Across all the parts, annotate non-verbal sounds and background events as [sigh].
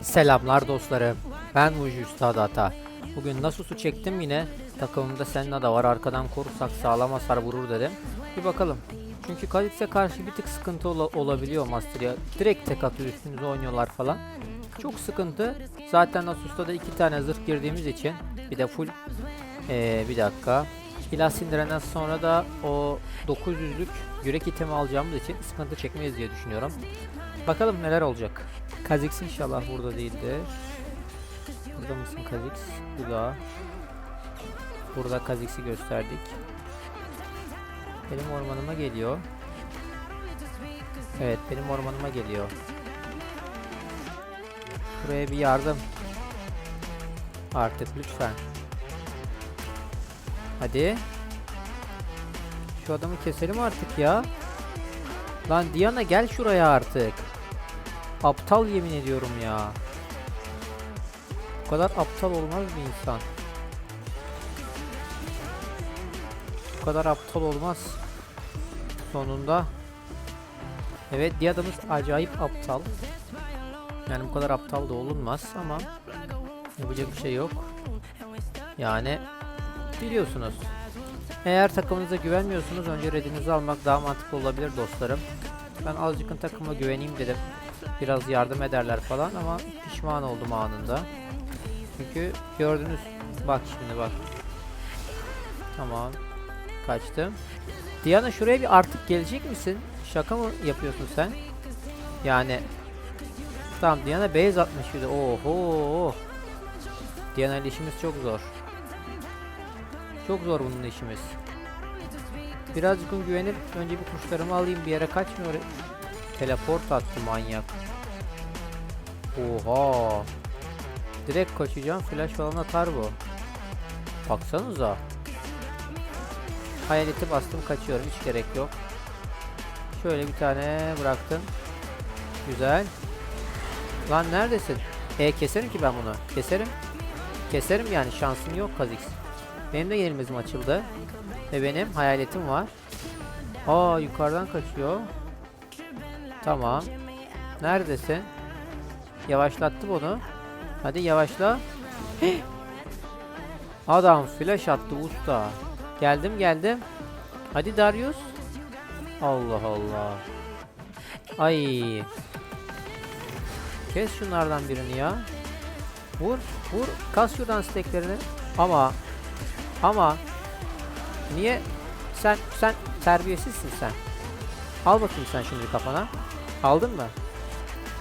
Selamlar dostlarım. Ben Muji Üstad Ata. Bugün Nasus'u çektim yine. Takımımda Senna da var. Arkadan korursak sağlam hasar vurur dedim. Bir bakalım. Çünkü Kalix'e karşı bir tık sıkıntı ola- olabiliyor Master'ya. Direkt tek atıyor üstünüze oynuyorlar falan. Çok sıkıntı. Zaten Nasus'ta da iki tane zırh girdiğimiz için. Bir de full ee, bir dakika. İlah sindirenden sonra da o 900'lük yürek itemi alacağımız için sıkıntı çekmeyiz diye düşünüyorum. Bakalım neler olacak. Kha'Zix inşallah burada değildir. Burada mısın Kha'Zix? Burada. Burada Kha'Zix'i gösterdik. Benim ormanıma geliyor. Evet benim ormanıma geliyor. Buraya bir yardım. Artık lütfen. Hadi. Şu adamı keselim artık ya. Lan Diana gel şuraya artık. Aptal yemin ediyorum ya. Bu kadar aptal olmaz bir insan. Bu kadar aptal olmaz. Sonunda. Evet Diada'mız acayip aptal. Yani bu kadar aptal da olunmaz ama yapacak bir şey yok. Yani biliyorsunuz. Eğer takımınıza güvenmiyorsunuz önce redinizi almak daha mantıklı olabilir dostlarım. Ben azıcıkın takıma güveneyim dedim. Biraz yardım ederler falan ama pişman oldum anında. Çünkü gördünüz. Bak şimdi bak. Tamam. Kaçtım. Diana şuraya bir artık gelecek misin? Şaka mı yapıyorsun sen? Yani Tamam Diana base atmış bir de. Oho. Diana ile işimiz çok zor. Çok zor bunun işimiz. Birazcık güvenip önce bir kuşlarımı alayım bir yere kaçmıyor. Teleport attı manyak. Oha. Direkt kaçacağım flash falan atar bu. Baksanıza. Hayaleti bastım kaçıyorum hiç gerek yok. Şöyle bir tane bıraktım. Güzel. Lan neredesin? E keserim ki ben bunu. Keserim. Keserim yani şansım yok Kha'Zix. Benim de yenilmezim açıldı. Ve benim hayaletim var. Aa yukarıdan kaçıyor. Tamam. Neredesin? Yavaşlattı bunu. Hadi yavaşla. [gasps] Adam flash attı usta. Geldim geldim. Hadi Darius. Allah Allah. Ay. Kes şunlardan birini ya. Vur, vur. Kas şuradan steklerini. Ama ama niye sen sen terbiyesizsin sen. Al bakayım sen şimdi kafana. Aldın mı?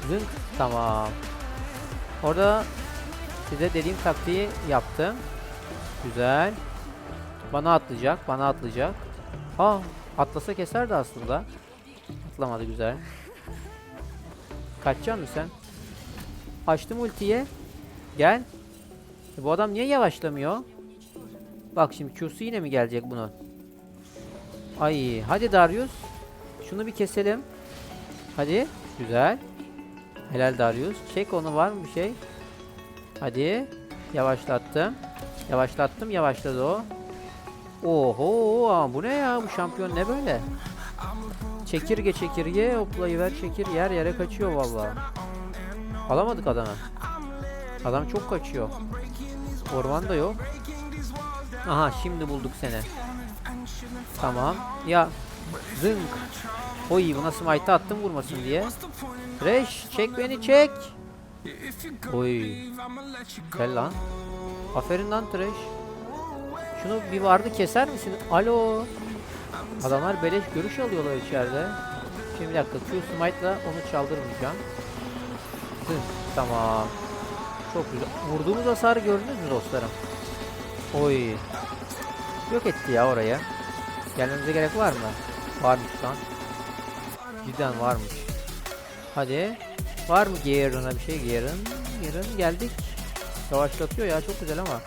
Zınk. Tamam. Orada size dediğim taktiği yaptım. Güzel. Bana atlayacak, bana atlayacak. Aa, atlasa keserdi aslında. Atlamadı güzel. Kaçacaksın mı sen? Açtım ultiye. Gel. E, bu adam niye yavaşlamıyor? Bak şimdi Q'su yine mi gelecek bunun? Ay, hadi Darius. Şunu bir keselim. Hadi. Güzel. Helal Darius. Çek onu var mı bir şey? Hadi. Yavaşlattım. Yavaşlattım. Yavaşladı o. Oho aa, bu ne ya? Bu şampiyon ne böyle? Çekirge çekirge hoplayıver çekir yer yere kaçıyor vallahi. Alamadık adamı. Adam çok kaçıyor. Orman da yok. Aha şimdi bulduk seni. Tamam. Ya zınk. Oy buna smite attım vurmasın diye. Reş çek beni çek. Oy. Gel lan. Aferin lan Trash. Şunu bir vardı keser misin? Alo. Adamlar beleş görüş alıyorlar içeride. Şimdi bir dakika Q smite'la onu çaldırmayacağım. Hı, tamam. Çok güzel. Vurduğumuz hasarı gördünüz mü dostlarım? Oy. Yok etti ya oraya. Gelmemize gerek var mı? Varmış lan. Cidden varmış. Hadi. Var mı Gear'ına bir şey? Gear'ın. Gear'ın geldik. Yavaşlatıyor ya çok güzel ama.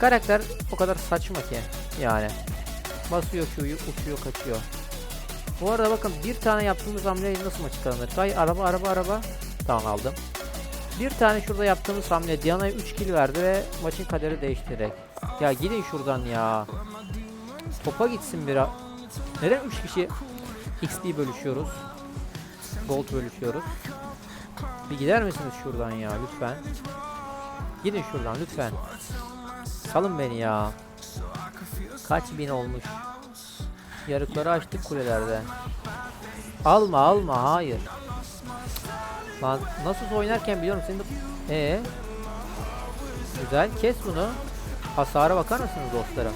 Karakter o kadar saçma ki. Yani. Basıyor Q'yu uçuyor kaçıyor. Bu arada bakın bir tane yaptığımız hamleyi nasıl maçı kazanır? Kay araba araba araba. Tamam aldım. Bir tane şurada yaptığımız hamle Diana'ya 3 kill verdi ve maçın kaderi değişti direkt. Ya gidin şuradan ya. Topa gitsin bir Neden 3 kişi XP bölüşüyoruz? Gold bölüşüyoruz. Bir gider misiniz şuradan ya lütfen? Gidin şuradan lütfen. Salın beni ya. Kaç bin olmuş. Yarıkları açtık kulelerde. Alma alma hayır. Lan nasıl oynarken biliyorum senin de... Ee? Güzel kes bunu. Hasara bakar mısınız dostlarım?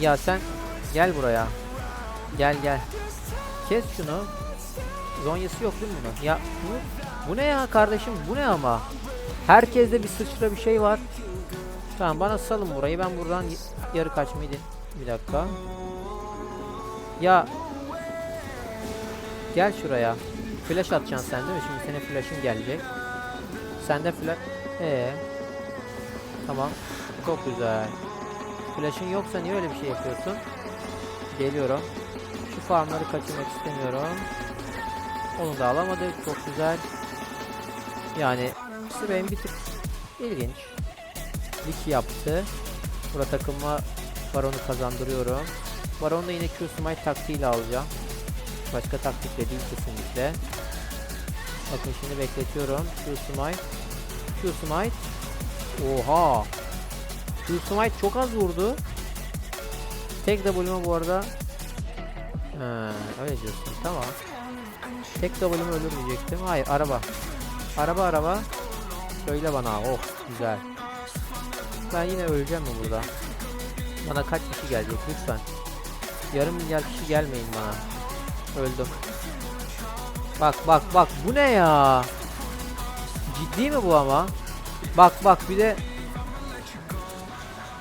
Ya sen gel buraya. Gel gel. Kes şunu. Zonyası yok değil mi bunun? Ya bu, bu ne ya kardeşim? Bu ne ama? Herkeste bir sıçra bir şey var. Tamam bana salın burayı. Ben buradan yarı kaç mıydı? Bir dakika. Ya Gel şuraya. Flash atacaksın sen değil mi? Şimdi senin flash'ın gelecek. Sende flash... Ee. Tamam. Çok güzel. Flash'ın yoksa niye öyle bir şey yapıyorsun? Geliyorum. Şu farmları kaçırmak istemiyorum. Onu da alamadık. Çok güzel. Yani Swain bir tık ilginç. Lig yaptı. Burada takıma Baron'u kazandırıyorum. Baron'u yine Q Smite taktiğiyle alacağım. Başka taktikle değil kesinlikle. Bakın şimdi bekletiyorum. Q Smite. Q Smite. Oha. Q Smite çok az vurdu. Tek W'mu bu arada. Ha, öyle diyorsun. Tamam. Tek W'mu ölür diyecektim. Hayır araba. Araba araba. Söyle bana. Oh güzel. Ben yine öleceğim mi burada? Bana kaç kişi gelecek lütfen. Yarım milyar kişi gelmeyin bana. Öldüm. Bak bak bak bu ne ya? Ciddi mi bu ama? Bak bak bir de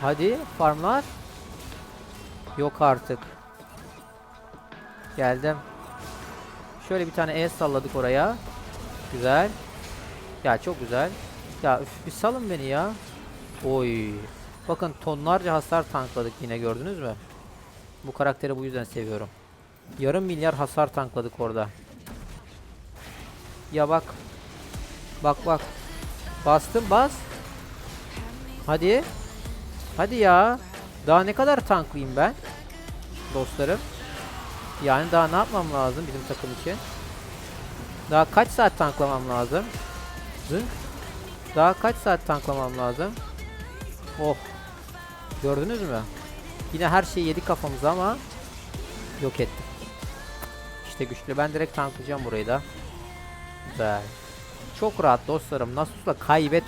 Hadi farmlar. Yok artık. Geldim. Şöyle bir tane E salladık oraya. Güzel. Ya çok güzel. Ya üf, bir salın beni ya. Oy. Bakın tonlarca hasar tankladık yine gördünüz mü? Bu karakteri bu yüzden seviyorum. Yarım milyar hasar tankladık orada. Ya bak. Bak bak. Bastım bas. Hadi. Hadi ya. Daha ne kadar tanklayayım ben? Dostlarım. Yani daha ne yapmam lazım bizim takım için? Daha kaç saat tanklamam lazım? Zınk. Daha kaç saat tanklamam lazım? Oh. Gördünüz mü? Yine her şeyi yedi kafamıza ama yok ettik. İşte güçlü. Ben direkt tanklayacağım burayı da. Güzel. Çok rahat dostlarım. Nasus'la kaybet...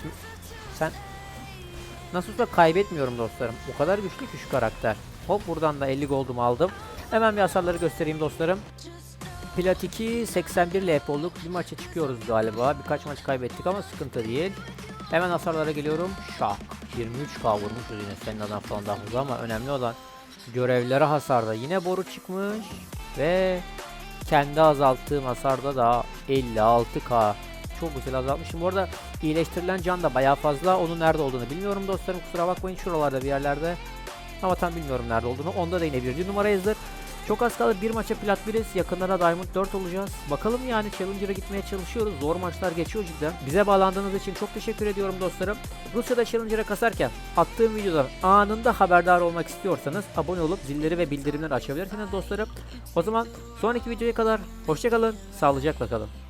Sen... Nasus'la kaybetmiyorum dostlarım. O kadar güçlü ki şu karakter. Hop buradan da 50 goldumu aldım. Hemen bir hasarları göstereyim dostlarım. Plat 2 81 LP olduk. Bir maça çıkıyoruz galiba. Birkaç maç kaybettik ama sıkıntı değil. Hemen hasarlara geliyorum. Şak. 23k vurmuşuz yine senin adam falan daha fazla ama önemli olan görevlere hasarda yine boru çıkmış ve kendi azalttığım hasarda da 56k çok güzel azaltmışım. Bu arada iyileştirilen can da bayağı fazla. Onun nerede olduğunu bilmiyorum dostlarım. Kusura bakmayın şuralarda bir yerlerde. Ama tam bilmiyorum nerede olduğunu. Onda da yine birinci numarayızdır. Çok az kaldı bir maça plat 1'iz. Yakınlara Diamond 4 olacağız. Bakalım yani Challenger'a gitmeye çalışıyoruz. Zor maçlar geçiyor cidden. Bize bağlandığınız için çok teşekkür ediyorum dostlarım. Rusya'da Challenger'a kasarken attığım videodan anında haberdar olmak istiyorsanız abone olup zilleri ve bildirimleri açabilirsiniz dostlarım. O zaman sonraki videoya kadar hoşçakalın, sağlıcakla kalın.